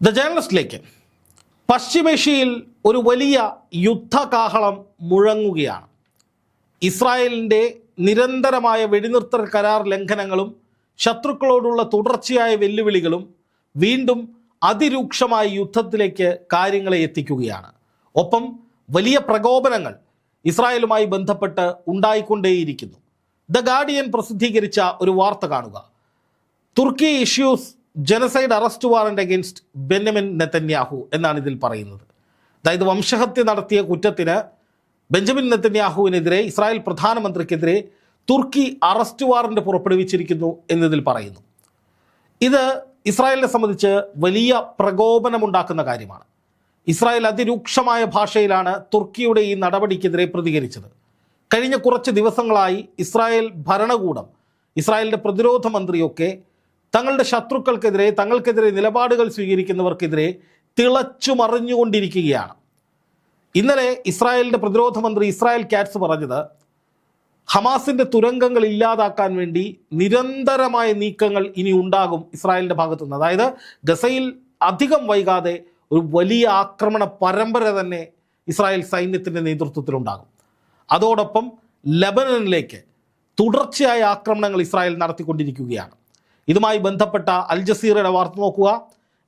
The ജേർണലിസ്റ്റിലേക്ക് പശ്ചിമേഷ്യയിൽ ഒരു വലിയ യുദ്ധകാഹളം മുഴങ്ങുകയാണ്. ഇസ്രായേലിന്റെ നിരന്തരമായ വെടിനിർത്തൽ കരാർ ലംഘനങ്ങളും ശത്രുക്കളോടുള്ള തുടർച്ചയായ വെല്ലുവിളികളും വീണ്ടും അതിരൂക്ഷമായ യുദ്ധത്തിലേക്ക് കാര്യങ്ങളെ എത്തിക്കുകയാണ്. ഒപ്പം വലിയ പ്രകോപനങ്ങൾ ഇസ്രായേലുമായി ബന്ധപ്പെട്ട് ഉണ്ടായിക്കൊണ്ടേയിരിക്കുന്നു. ദ ഗാർഡിയൻ പ്രസിദ്ധീകരിച്ച ഒരു വാർത്ത കാണുക. Turkey issues genocide arrest warrant against Benjamin Netanyahu എന്നാണ് ഇതിൽ പറയുന്നത്. അതായത് വംശഹത്യ നടത്തിയ കുറ്റത്തിന് ബെഞ്ചമിൻ നെത്തന്യാഹുവിനെതിരെ ഇസ്രായേൽ പ്രധാനമന്ത്രിക്കെതിരെ തുർക്കി അറസ്റ്റ് വാറന്റ് പുറപ്പെടുവിച്ചിരിക്കുന്നു എന്നതിൽ പറയുന്നു. ഇത് ഇസ്രായേലിനെ സംബന്ധിച്ച് വലിയ പ്രകോപനമുണ്ടാക്കുന്ന കാര്യമാണ്. ഇസ്രായേൽ അതിരൂക്ഷമായ ഭാഷയിലാണ് തുർക്കിയുടെ ഈ നടപടിക്കെതിരെ പ്രതികരിച്ചത്. കഴിഞ്ഞ കുറച്ച് ദിവസങ്ങളായി ഇസ്രായേൽ ഭരണകൂടം ഇസ്രായേലിന്റെ പ്രതിരോധ മന്ത്രിയൊക്കെ തങ്ങളുടെ ശത്രുക്കൾക്കെതിരെ തങ്ങൾക്കെതിരെ നിലപാടുകൾ സ്വീകരിക്കുന്നവർക്കെതിരെ തിളച്ചു മറിഞ്ഞുകൊണ്ടിരിക്കുകയാണ്. ഇന്നലെ ഇസ്രായേലിന്റെ പ്രതിരോധ മന്ത്രി ഇസ്രായേൽ കാറ്റ്സ് പറഞ്ഞത് ഹമാസിന്റെ തുരങ്കങ്ങൾ ഇല്ലാതാക്കാൻ വേണ്ടി നിരന്തരമായ നീക്കങ്ങൾ ഇനി ഉണ്ടാകും ഇസ്രായേലിന്റെ ഭാഗത്തുനിന്ന്. അതായത് ഗസയിൽ അധികം വൈകാതെ ഒരു വലിയ ആക്രമണ പരമ്പര തന്നെ ഇസ്രായേൽ സൈന്യത്തിന്റെ നേതൃത്വത്തിലുണ്ടാകും. അതോടൊപ്പം ലബനനിലേക്ക് തുടർച്ചയായ ആക്രമണങ്ങൾ ഇസ്രായേൽ നടത്തിക്കൊണ്ടിരിക്കുകയാണ്. ഇതുമായി ബന്ധപ്പെട്ട അൽ ജസീറയുടെ വാർത്ത നോക്കുക.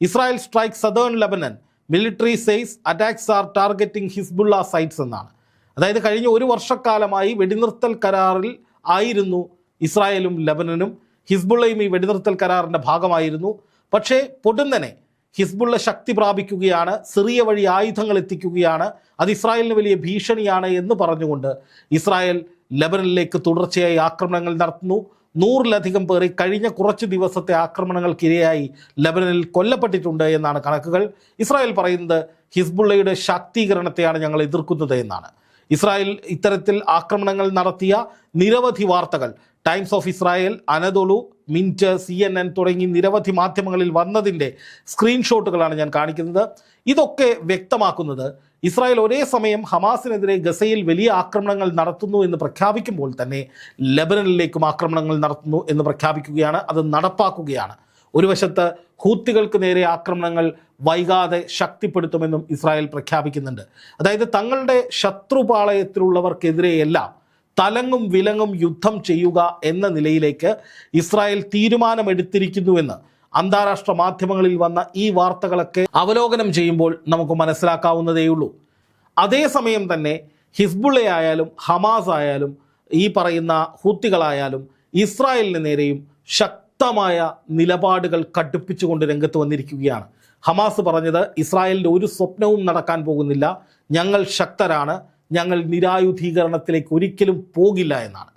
Israel strike southern Lebanon. Military says attacks are targeting Hezbollah sites എന്നാണ്. അതായത് കഴിഞ്ഞ ഒരു വർഷക്കാലമായി വെടിനിർത്തൽ കരാറിൽ ആയിരുന്നു ഇസ്രായേലും ലബനനും. ഹിസ്ബുള്ളയും ഈ വെടിനിർത്തൽ കരാറിന്റെ ഭാഗമായിരുന്നു. പക്ഷേ പൊടുന്നനെ ഹിസ്ബുള്ള ശക്തി പ്രാപിക്കുകയാണ് സിറിയ വഴി ആയുധങ്ങൾ എത്തിക്കുകയാണ് അത് ഇസ്രായേലിന് വലിയ ഭീഷണിയാണ് എന്ന് പറഞ്ഞുകൊണ്ട് ഇസ്രായേൽ ലബനനിലേക്ക് തുടർച്ചയായി ആക്രമണങ്ങൾ നടത്തുന്നു. നൂറിലധികം പേർ കഴിഞ്ഞ കുറച്ച് ദിവസത്തെ ആക്രമണങ്ങൾക്കിരയായി ലബനനിൽ കൊല്ലപ്പെട്ടിട്ടുണ്ട് എന്നാണ് കണക്കുകൾ. ഇസ്രായേൽ പറയുന്നത് ഹിസ്ബുള്ളയുടെ ശാക്തീകരണത്തെയാണ് ഞങ്ങൾ എതിർക്കുന്നത് എന്നാണ്. ഇസ്രായേൽ ഇത്തരത്തിൽ ആക്രമണങ്ങൾ നടത്തിയ നിരവധി വാർത്തകൾ. Times of Israel Anadolu Mint C N N തുടങ്ങി നിരവധി മാധ്യമങ്ങളിൽ വന്നതിന്റെ സ്ക്രീൻഷോട്ടുകളാണ് ഞാൻ കാണിക്കുന്നത്. ഇതൊക്കെ വ്യക്തമാക്കുന്നത് ഇസ്രായേൽ ഒരേ സമയം ഹമാസിനെതിരെ ഗസയിൽ വലിയ ആക്രമണങ്ങൾ നടത്തുന്നു എന്ന് പ്രഖ്യാപിക്കുമ്പോൾ തന്നെ ലെബനനിലേക്കും ആക്രമണങ്ങൾ നടത്തുന്നു എന്ന് പ്രഖ്യാപിക്കുകയാണ്. അത് നടപ്പാക്കുകയാണ്. ഒരു വശത്ത് ഹൂത്തികൾക്ക് നേരെ ആക്രമണങ്ങൾ വൈകാതെ ശക്തിപ്പെടുത്തുമെന്നും ഇസ്രായേൽ പ്രഖ്യാപിക്കുന്നുണ്ട്. അതായത് തങ്ങളുടെ ശത്രുപാളയത്തിലുള്ളവർക്കെതിരെയെല്ലാം തലങ്ങും വിലങ്ങും യുദ്ധം ചെയ്യുക എന്ന നിലയിലേക്ക് ഇസ്രായേൽ തീരുമാനമെടുത്തിരിക്കുന്നുവെന്ന് അന്താരാഷ്ട്ര മാധ്യമങ്ങളിൽ വന്ന ഈ വാർത്തകളൊക്കെ അവലോകനം ചെയ്യുമ്പോൾ നമുക്ക് മനസ്സിലാക്കാവുന്നതേയുള്ളൂ. അതേസമയം തന്നെ ഹിസ്ബുള്ളയായാലും ഹമാസ് ആയാലും ഈ പറയുന്ന ഹൂത്തികളായാലും ഇസ്രായേലിന് നേരെയും ശക്തമായ നിലപാടുകൾ കടുപ്പിച്ചുകൊണ്ട് രംഗത്ത് വന്നിരിക്കുകയാണ്. ഹമാസ് പറഞ്ഞത് ഇസ്രായേലിന്റെ ഒരു സ്വപ്നവും നടക്കാൻ പോകുന്നില്ല. ഞങ്ങൾ ശക്തരാണ്. ഞങ്ങൾ നിരായുധീകരണത്തിലേക്ക് ഒരിക്കലും പോകില്ല എന്നാണ്.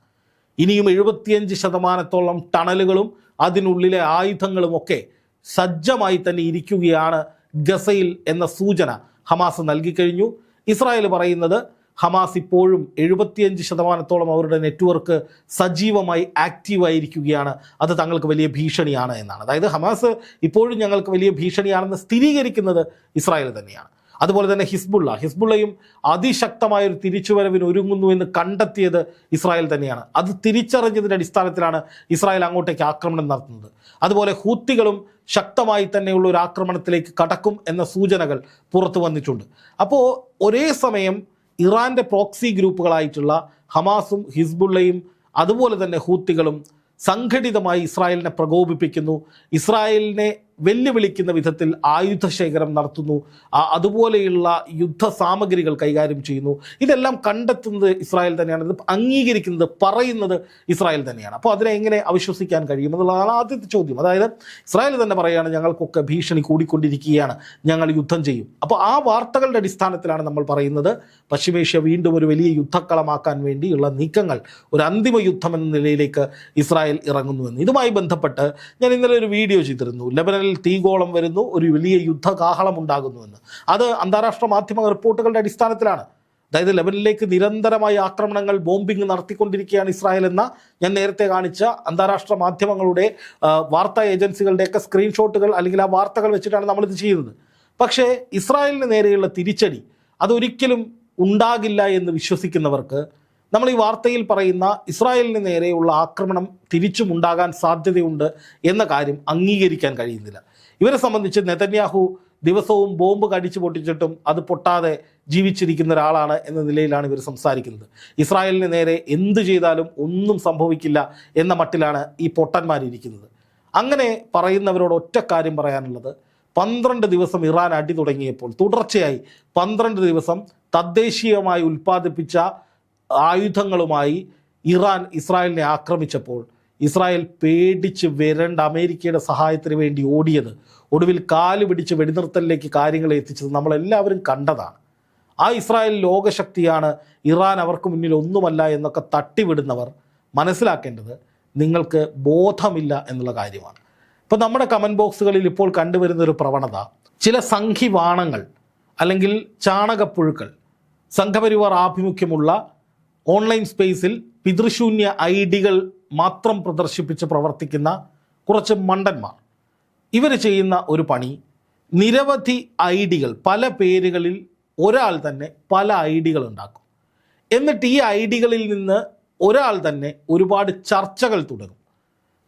ഇനിയും എഴുപത്തിയഞ്ച് ശതമാനത്തോളം ടണലുകളും അതിനുള്ളിലെ ആയുധങ്ങളും ഒക്കെ സജ്ജമായി തന്നെ ഇരിക്കുകയാണ് ഗസയിൽ എന്ന സൂചന ഹമാസ് നൽകിക്കഴിഞ്ഞു. ഇസ്രായേൽ പറയുന്നത് ഹമാസ് ഇപ്പോഴും എഴുപത്തിയഞ്ച് ശതമാനത്തോളം അവരുടെ നെറ്റ്വർക്ക് സജീവമായി ആക്റ്റീവായിരിക്കുകയാണ്. അത് തങ്ങൾക്ക് വലിയ ഭീഷണിയാണ് എന്നാണ്. അതായത് ഹമാസ് ഇപ്പോഴും ഞങ്ങൾക്ക് വലിയ ഭീഷണിയാണെന്ന് സ്ഥിരീകരിക്കുന്നത് ഇസ്രായേൽ തന്നെയാണ്. അതുപോലെ തന്നെ ഹിസ്ബുള്ള. ഹിസ്ബുള്ളയും അതിശക്തമായ ഒരു തിരിച്ചുവരവിന് ഒരുങ്ങുന്നു എന്ന് കണ്ടെത്തിയത് ഇസ്രായേൽ തന്നെയാണ്. അത് തിരിച്ചറിഞ്ഞതിന്റെ അടിസ്ഥാനത്തിലാണ് ഇസ്രായേൽ അങ്ങോട്ടേക്ക് ആക്രമണം നടത്തുന്നത്. അതുപോലെ ഹൂത്തികളും ശക്തമായി തന്നെയുള്ള ഒരു ആക്രമണത്തിലേക്ക് കടക്കും എന്ന സൂചനകൾ പുറത്തു വന്നിട്ടുണ്ട്. അപ്പോൾ ഒരേ സമയം ഇറാന്റെ പ്രോക്സി ഗ്രൂപ്പുകളായിട്ടുള്ള ഹമാസും ഹിസ്ബുള്ളയും അതുപോലെ തന്നെ ഹൂത്തികളും സംഘടിതമായി ഇസ്രായേലിനെ പ്രകോപിപ്പിക്കുന്നു. ഇസ്രായേലിനെ വെല്ലുവിളിക്കുന്ന വിധത്തിൽ ആയുധശേഖരം നടത്തുന്നു. അതുപോലെയുള്ള യുദ്ധ സാമഗ്രികൾ കൈകാര്യം ചെയ്യുന്നു. ഇതെല്ലാം കണ്ടെത്തുന്നത് ഇസ്രായേൽ തന്നെയാണ്. ഇത് അംഗീകരിക്കുന്നത് പറയുന്നത് ഇസ്രായേൽ തന്നെയാണ്. അപ്പോൾ അതിനെ എങ്ങനെ അവിശ്വസിക്കാൻ കഴിയും എന്നുള്ളതാണ് ആദ്യത്തെ ചോദ്യം. അതായത് ഇസ്രായേൽ തന്നെ പറയുകയാണ് ഞങ്ങൾക്കൊക്കെ ഭീഷണി കൂടിക്കൊണ്ടിരിക്കുകയാണ്. ഞങ്ങൾ യുദ്ധം ചെയ്യും. അപ്പോൾ ആ വാർത്തകളുടെ അടിസ്ഥാനത്തിലാണ് നമ്മൾ പറയുന്നത്. പശ്ചിമേഷ്യ വീണ്ടും ഒരു വലിയ യുദ്ധക്കളമാക്കാൻ വേണ്ടിയുള്ള നീക്കങ്ങൾ ഒരു അന്തിമ യുദ്ധം എന്ന നിലയിലേക്ക് ഇസ്രായേൽ ഇറങ്ങുന്നുവെന്ന് ഇതുമായി ബന്ധപ്പെട്ട് ഞാൻ ഇന്നലെ ഒരു വീഡിയോ ചെയ്തിരുന്നു. ലെബനനിൽ തീഗോളം വരുന്നു ഒരു വലിയ യുദ്ധകാഹളം ഉണ്ടാകുന്നുവെന്ന് അത് അന്താരാഷ്ട്ര മാധ്യമ റിപ്പോർട്ടുകളുടെ അടിസ്ഥാനത്തിലാണ്. അതായത് ലെബനിലേക്ക് നിരന്തരമായ ആക്രമണങ്ങൾ ബോംബിംഗ് നടത്തിക്കൊണ്ടിരിക്കുകയാണ് ഇസ്രായേൽ എന്ന ഞാൻ നേരത്തെ കാണിച്ച അന്താരാഷ്ട്ര മാധ്യമങ്ങളുടെ വാർത്താ ഏജൻസികളുടെയൊക്കെ സ്ക്രീൻഷോട്ടുകൾ അല്ലെങ്കിൽ ആ വാർത്തകൾ വെച്ചിട്ടാണ് നമ്മളിത് ചെയ്യുന്നത്. പക്ഷേ ഇസ്രായേലിന് നേരെയുള്ള തിരിച്ചടി അതൊരിക്കലും ഉണ്ടാകില്ല എന്ന് വിശ്വസിക്കുന്നവർക്ക് നമ്മൾ ഈ വാർത്തയിൽ പറയുന്ന ഇസ്രായേലിന് നേരെയുള്ള ആക്രമണം തിരിച്ചും ഉണ്ടാകാൻ സാധ്യതയുണ്ട് എന്ന കാര്യം അംഗീകരിക്കാൻ കഴിയുന്നില്ല. ഇവരെ സംബന്ധിച്ച് നെതന്യാഹു ദിവസവും ബോംബ് കടിച്ചു പൊട്ടിച്ചിട്ടും അത് പൊട്ടാതെ ജീവിച്ചിരിക്കുന്ന ഒരാളാണ് എന്ന നിലയിലാണ് ഇവർ സംസാരിക്കുന്നത്. ഇസ്രായേലിന് നേരെ എന്ത് ചെയ്താലും ഒന്നും സംഭവിക്കില്ല എന്ന മട്ടിലാണ് ഈ പൊട്ടന്മാരിയ്ക്കുന്നത് അങ്ങനെ പറയുന്നവരോട് ഒറ്റ കാര്യം പറയാനുള്ളത്. പന്ത്രണ്ട് ദിവസം ഇറാൻ അടി തുടങ്ങിയപ്പോൾ തുടർച്ചയായി പന്ത്രണ്ട് ദിവസം തദ്ദേശീയമായി ഉൽപ്പാദിപ്പിച്ച ആയുധങ്ങളുമായി ഇറാൻ ഇസ്രായേലിനെ ആക്രമിച്ചപ്പോൾ ഇസ്രായേൽ പേടിച്ച് വരേണ്ട അമേരിക്കയുടെ സഹായത്തിന് വേണ്ടി ഓടിയത് ഒടുവിൽ കാൽ പിടിച്ച് വെടിനിർത്തലിലേക്ക് കാര്യങ്ങളെ എത്തിച്ചത് നമ്മളെല്ലാവരും കണ്ടതാണ്. ആ ഇസ്രായേൽ ലോകശക്തിയാണ് ഇറാൻ അവർക്ക് മുന്നിൽ ഒന്നുമല്ല എന്നൊക്കെ തട്ടിവിടുന്നവർ മനസ്സിലാക്കേണ്ടത് നിങ്ങൾക്ക് ബോധമില്ല എന്നുള്ള കാര്യമാണ്. ഇപ്പോൾ നമ്മുടെ കമന്റ് ബോക്സുകളിൽ ഇപ്പോൾ കണ്ടുവരുന്ന ഒരു പ്രവണത ചില സംഘിവാണങ്ങൾ അല്ലെങ്കിൽ ചാണകപ്പുഴുക്കൾ സംഘപരിവാർ ആഭിമുഖ്യമുള്ള ഓൺലൈൻ സ്പേസിൽ പിതൃശൂന്യ ഐ ഡികൾ മാത്രം പ്രദർശിപ്പിച്ച് പ്രവർത്തിക്കുന്ന കുറച്ച് മണ്ടന്മാർ. ഇവർ ചെയ്യുന്ന ഒരു പണി നിരവധി ഐ ഡികൾ പല പേരുകളിൽ ഒരാൾ തന്നെ പല ഐ ഡികൾ ഉണ്ടാക്കും. എന്നിട്ട് ഈ ഐ ഡികളിൽ നിന്ന് ഒരാൾ തന്നെ ഒരുപാട് ചർച്ചകൾ തുടരും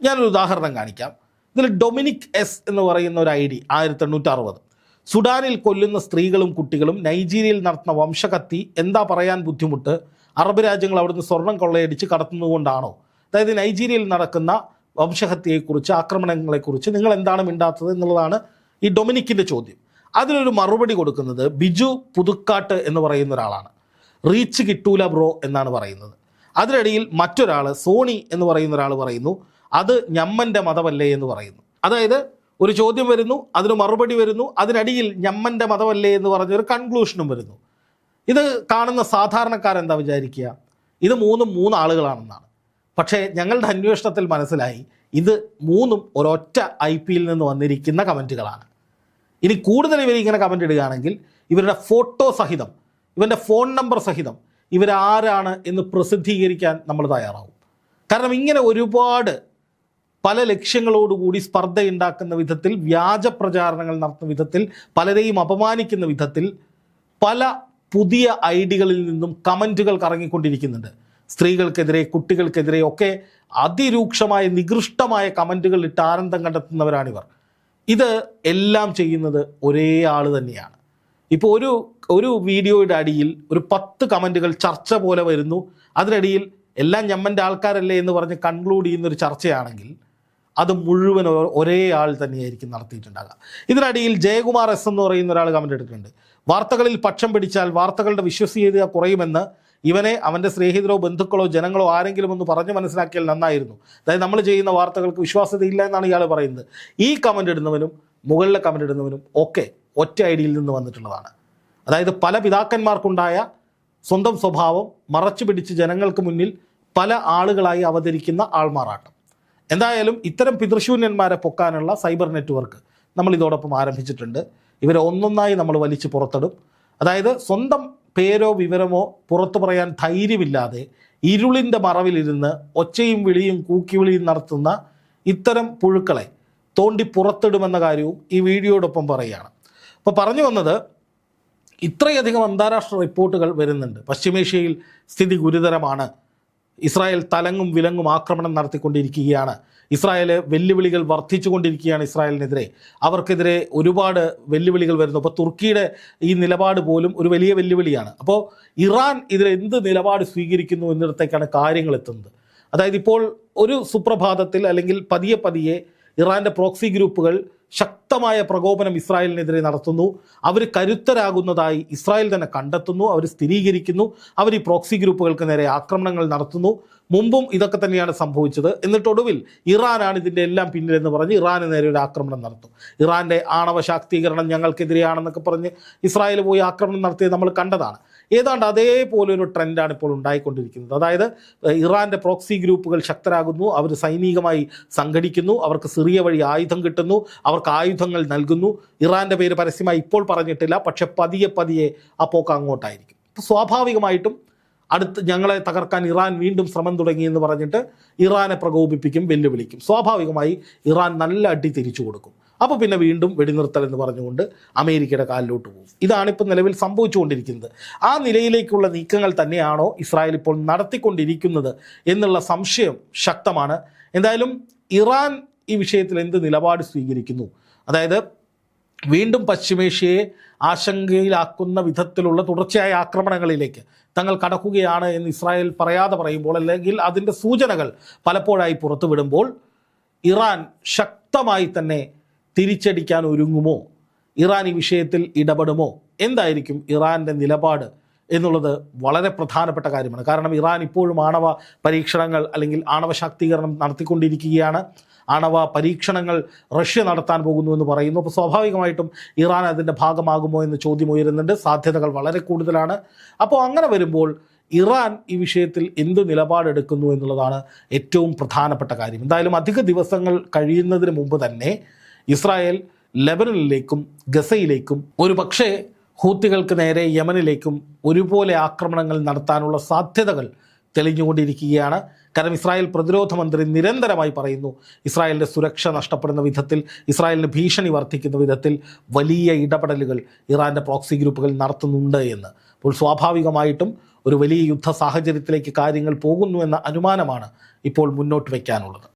ഞാനൊരു ഉദാഹരണം കാണിക്കാം. ഇതിൽ ഡൊമിനിക് എസ് എന്ന് പറയുന്ന ഒരു ഐ ഡി ആയിരത്തി എണ്ണൂറ്റി അറുപത് സുഡാനിൽ കൊല്ലുന്ന സ്ത്രീകളും കുട്ടികളും നൈജീരിയയിൽ നടത്തുന്ന വംശകത്തി എന്താ പറയാൻ ബുദ്ധിമുട്ട്? അറബ് രാജ്യങ്ങൾ അവിടുന്ന് സ്വർണം കൊള്ളയടിച്ച് കടത്തുന്നതുകൊണ്ടാണോ? അതായത് നൈജീരിയയിൽ നടക്കുന്ന വംശഹത്യയെക്കുറിച്ച് ആക്രമണങ്ങളെക്കുറിച്ച് നിങ്ങൾ എന്താണ് മിണ്ടാത്തത് എന്നുള്ളതാണ് ഈ ഡൊമിനിക്കിന്റെ ചോദ്യം. അതിനൊരു മറുപടി കൊടുക്കുന്നത് ബിജു പുതുക്കാട്ട് എന്ന് പറയുന്ന ഒരാളാണ്. റീച്ച് കിട്ടൂല ബ്രോ എന്നാണ് പറയുന്നത്. അതിനിടയിൽ മറ്റൊരാൾ സോണി എന്ന് പറയുന്ന ഒരാൾ പറയുന്നു അത് ഞമ്മന്റെ മതമല്ലേ എന്ന് പറയുന്നു. അതായത് ഒരു ചോദ്യം വരുന്നു അതിന് മറുപടി വരുന്നു അതിനടിയിൽ ഞമ്മന്റെ മതമല്ലേ എന്ന് പറഞ്ഞൊരു കൺക്ലൂഷനും വരുന്നു. ഇത് കാണുന്ന സാധാരണക്കാരെന്താ വിചാരിക്കുക? ഇത് മൂന്നും മൂന്ന് ആളുകളാണെന്നാണ്. പക്ഷേ ഞങ്ങളുടെ അന്വേഷണത്തിൽ മനസ്സിലായി ഇത് മൂന്നും ഒരൊറ്റ ഐ പിയിൽ നിന്ന് വന്നിരിക്കുന്ന കമന്റുകളാണ്. ഇനി കൂടുതൽ ഇവരിങ്ങനെ കമന്റ് ഇടുകയാണെങ്കിൽ ഇവരുടെ ഫോട്ടോ സഹിതം ഇവന്റെ ഫോൺ നമ്പർ സഹിതം ഇവരാരാണ് എന്ന് പ്രസിദ്ധീകരിക്കാൻ നമ്മൾ തയ്യാറാവും. കാരണം ഇങ്ങനെ ഒരുപാട് പല ലക്ഷ്യങ്ങളോടുകൂടി സ്പർദ്ധയുണ്ടാക്കുന്ന വിധത്തിൽ വ്യാജ പ്രചാരണങ്ങൾ നടത്തുന്ന വിധത്തിൽ പലരെയും അപമാനിക്കുന്ന വിധത്തിൽ പല പുതിയ ഐഡികളിൽ നിന്നും കമന്റുകൾ കറങ്ങിക്കൊണ്ടിരിക്കുന്നുണ്ട്. സ്ത്രീകൾക്കെതിരെ കുട്ടികൾക്കെതിരെ ഒക്കെ അതിരൂക്ഷമായ നികൃഷ്ടമായ കമന്റുകൾ ഇട്ട് ആനന്ദം കണ്ടെത്തുന്നവരാണിവർ ഇത് എല്ലാം ചെയ്യുന്നത് ഒരേ ആൾ തന്നെയാണ്. ഇപ്പോൾ ഒരു ഒരു വീഡിയോയുടെ അടിയിൽ ഒരു പത്ത് കമന്റുകൾ ചർച്ച പോലെ വരുന്നു. അതിനിടയിൽ എല്ലാം ഞമ്മന്റെ ആൾക്കാരല്ലേ എന്ന് പറഞ്ഞ് കൺക്ലൂഡ് ചെയ്യുന്നൊരു ചർച്ചയാണെങ്കിൽ അത് മുഴുവൻ ഒരേ ആൾ തന്നെയായിരിക്കും നടത്തിയിട്ടുണ്ടാകുക ഇതിനിടയിൽ ജയകുമാർ എസ് എന്ന് പറയുന്ന ഒരാൾ കമന്റ് എടുത്തിട്ടുണ്ട് വാർത്തകളിൽ പക്ഷം പിടിച്ചാൽ വാർത്തകളുടെ വിശ്വസീയത കുറയുമെന്ന് ഇവനെ അവന്റെ സ്നേഹിതരോ ബന്ധുക്കളോ ജനങ്ങളോ ആരെങ്കിലും ഒന്ന് പറഞ്ഞു മനസ്സിലാക്കിയാൽ നന്നായിരുന്നു. അതായത് നമ്മൾ ചെയ്യുന്ന വാർത്തകൾക്ക് വിശ്വാസ്യത ഇല്ല എന്നാണ് ഇയാൾ പറയുന്നത്. ഈ കമന്റ് ഇടുന്നവനും മുകളിലെ കമന്റ് ഇടുന്നവനും ഒക്കെ ഒറ്റ ഐഡിയിൽ നിന്ന് വന്നിട്ടുള്ളതാണ്. അതായത് പല പിതാക്കന്മാർക്കുണ്ടായ സ്വന്തം സ്വഭാവം മറച്ചു പിടിച്ച് ജനങ്ങൾക്ക് മുന്നിൽ പല ആളുകളായി അവതരിക്കുന്ന ആൾമാറാട്ടം. എന്തായാലും ഇത്തരം പിതൃശൂന്യന്മാരെ പൊക്കാനുള്ള സൈബർ നെറ്റ്വർക്ക് നമ്മൾ ഇതോടൊപ്പം ആരംഭിച്ചിട്ടുണ്ട്. ഇവരെ ഒന്നൊന്നായി നമ്മൾ വലിച്ചു പുറത്തിടും. അതായത് സ്വന്തം പേരോ വിവരമോ പുറത്തു പറയാൻ ധൈര്യമില്ലാതെ ഇരുളിന്റെ മറവിലിരുന്ന് ഒച്ചയും വിളിയും കൂക്കിവിളിയും നടത്തുന്ന ഇത്തരം പുഴുക്കളെ തോണ്ടി പുറത്തിടുമെന്ന കാര്യവും ഈ വീഡിയോടൊപ്പം പറയുകയാണ്. അപ്പോൾ പറഞ്ഞു വന്നത് ഇത്രയധികം അന്താരാഷ്ട്ര റിപ്പോർട്ടുകൾ വരുന്നുണ്ട്. പശ്ചിമേഷ്യയിൽ സ്ഥിതി ഗുരുതരമാണ്. ഇസ്രായേൽ തലങ്ങും വിലങ്ങും ആക്രമണം നടത്തിക്കൊണ്ടിരിക്കുകയാണ്. ഇസ്രായേൽ വെല്ലുവിളികൾ വർദ്ധിച്ചുകൊണ്ടിരിക്കുകയാണ് ഇസ്രായേലിനെതിരെ. അവർക്കെതിരെ ഒരുപാട് വെല്ലുവിളികൾ വരുന്നു. അപ്പോൾ തുർക്കിയുടെ ഈ നിലപാട് പോലും ഒരു വലിയ വെല്ലുവിളിയാണ്. അപ്പോൾ ഇറാൻ ഇതിൽ എന്ത് നിലപാട് സ്വീകരിക്കുന്നു എന്നിടത്തേക്കാണ് കാര്യങ്ങൾ എത്തുന്നത്. അതായത് ഇപ്പോൾ ഒരു സുപ്രഭാതത്തിൽ അല്ലെങ്കിൽ പതിയെ പതിയെ ഇറാന്റെ പ്രോക്സി ഗ്രൂപ്പുകൾ ശക്തമായ പ്രകോപനം ഇസ്രായേലിനെതിരെ നടത്തുന്നു. അവർ കരുത്തരാകുന്നതായി ഇസ്രായേൽ തന്നെ കണ്ടെത്തുന്നു. അവർ സ്ഥിരീകരിക്കുന്നു. അവർ ഈ പ്രോക്സി ഗ്രൂപ്പുകൾക്ക് നേരെ ആക്രമണങ്ങൾ നടത്തുന്നു. മുമ്പും ഇതൊക്കെ തന്നെയാണ് സംഭവിച്ചത്. എന്നിട്ട് എന്നിട്ടൊടുവിൽ ഇറാനാണ് ഇതിന്റെ എല്ലാം പിന്നിലെന്ന് പറഞ്ഞ് ഇറാന് നേരെ ഒരു ആക്രമണം നടത്തും. ഇറാന്റെ ആണവ ശാക്തീകരണം ഞങ്ങൾക്കെതിരെയാണെന്നൊക്കെ പറഞ്ഞ് ഇസ്രായേൽ പോയി ആക്രമണം നടത്തിയത് നമ്മൾ കണ്ടതാണ്. ഏതാണ്ട് അതേപോലെ ഒരു ട്രെൻഡാണ് ഇപ്പോൾ ഉണ്ടായിക്കൊണ്ടിരിക്കുന്നത്. അതായത് ഇറാന്റെ പ്രോക്സി ഗ്രൂപ്പുകൾ ശക്തരാകുന്നു അവർ സൈനികമായി സംഘടിക്കുന്നു അവർക്ക് സിറിയ വഴി ആയുധം കിട്ടുന്നു അവർക്ക് ആയുധങ്ങൾ നൽകുന്നു. ഇറാന്റെ പേര് പരസ്യമായി ഇപ്പോൾ പറഞ്ഞിട്ടില്ല പക്ഷെ പതിയെ പതിയെ ആ പോക്ക് അങ്ങോട്ടായിരിക്കും. സ്വാഭാവികമായിട്ടും അടുത്ത് ഞങ്ങളെ തകർക്കാൻ ഇറാൻ വീണ്ടും ശ്രമം തുടങ്ങി എന്ന് പറഞ്ഞിട്ട് ഇറാനെ പ്രകോപിപ്പിക്കും വെല്ലുവിളിക്കും. സ്വാഭാവികമായി ഇറാൻ നല്ല അടി തിരിച്ചു കൊടുക്കും. അപ്പോൾ പിന്നെ വീണ്ടും വെടിനിർത്തൽ എന്ന് പറഞ്ഞുകൊണ്ട് അമേരിക്കയുടെ കാലിലോട്ട് പോകും. ഇതാണിപ്പോൾ നിലവിൽ സംഭവിച്ചുകൊണ്ടിരിക്കുന്നത്. ആ നിലയിലേക്കുള്ള നീക്കങ്ങൾ തന്നെയാണോ ഇസ്രായേൽ ഇപ്പോൾ നടത്തിക്കൊണ്ടിരിക്കുന്നത് എന്നുള്ള സംശയം ശക്തമാണ്. എന്തായാലും ഇറാൻ ഈ വിഷയത്തിൽ എന്ത് നിലപാട് സ്വീകരിക്കുന്നു? അതായത് വീണ്ടും പശ്ചിമേഷ്യയെ ആശങ്കയിലാക്കുന്ന വിധത്തിലുള്ള തുടർച്ചയായ ആക്രമണങ്ങളിലേക്ക് തങ്ങൾ കടക്കുകയാണ് എന്ന് ഇസ്രായേൽ പറയാതെ പറയുമ്പോൾ അല്ലെങ്കിൽ അതിന്റെ സൂചനകൾ പലപ്പോഴായി പുറത്തുവിടുമ്പോൾ ഇറാൻ ശക്തമായി തന്നെ തിരിച്ചടിക്കാൻ ഒരുങ്ങുമോ? ഇറാൻ ഈ വിഷയത്തിൽ ഇടപെടുമോ? എന്തായിരിക്കും ഇറാന്റെ നിലപാട് എന്നുള്ളത് വളരെ പ്രധാനപ്പെട്ട കാര്യമാണ്. കാരണം ഇറാൻ ഇപ്പോഴും ആണവ പരീക്ഷണങ്ങൾ അല്ലെങ്കിൽ ആണവ ശാക്തീകരണം നടത്തിക്കൊണ്ടിരിക്കുകയാണ്. ആണവ പരീക്ഷണങ്ങൾ റഷ്യ നടത്താൻ പോകുന്നു എന്ന് പറയുന്നു. അപ്പോൾ സ്വാഭാവികമായിട്ടും ഇറാൻ അതിന്റെ ഭാഗമാകുമോ എന്ന് ചോദ്യം ഉയരുന്നുണ്ട്. സാധ്യതകൾ വളരെ കൂടുതലാണ്. അപ്പോൾ അങ്ങനെ വരുമ്പോൾ ഇറാൻ ഈ വിഷയത്തിൽ എന്ത് നിലപാടെടുക്കുന്നു എന്നുള്ളതാണ് ഏറ്റവും പ്രധാനപ്പെട്ട കാര്യം. എന്തായാലും അധിക ദിവസങ്ങൾ കഴിയുന്നതിന് മുമ്പ് തന്നെ ഇസ്രായേൽ ലെബനനിലേക്കും ഗസയിലേക്കും ഒരു പക്ഷേ ഹൂത്തികൾക്ക് നേരെ യമനിലേക്കും ഒരുപോലെ ആക്രമണങ്ങൾ നടത്താനുള്ള സാധ്യതകൾ തെളിഞ്ഞുകൊണ്ടിരിക്കുകയാണ്. കാരണം ഇസ്രായേൽ പ്രതിരോധ മന്ത്രി നിരന്തരമായി പറയുന്നു ഇസ്രായേലിന്റെ സുരക്ഷ നഷ്ടപ്പെടുന്ന വിധത്തിൽ ഇസ്രായേലിന് ഭീഷണി വർദ്ധിക്കുന്ന വിധത്തിൽ വലിയ ഇടപെടലുകൾ ഇറാന്റെ പ്രോക്സി ഗ്രൂപ്പുകൾ നടത്തുന്നുണ്ട് എന്ന്. അപ്പോൾ സ്വാഭാവികമായിട്ടും ഒരു വലിയ യുദ്ധ സാഹചര്യത്തിലേക്ക് കാര്യങ്ങൾ പോകുന്നു എന്ന അനുമാനമാണ് ഇപ്പോൾ മുന്നോട്ട് വയ്ക്കാനുള്ളത്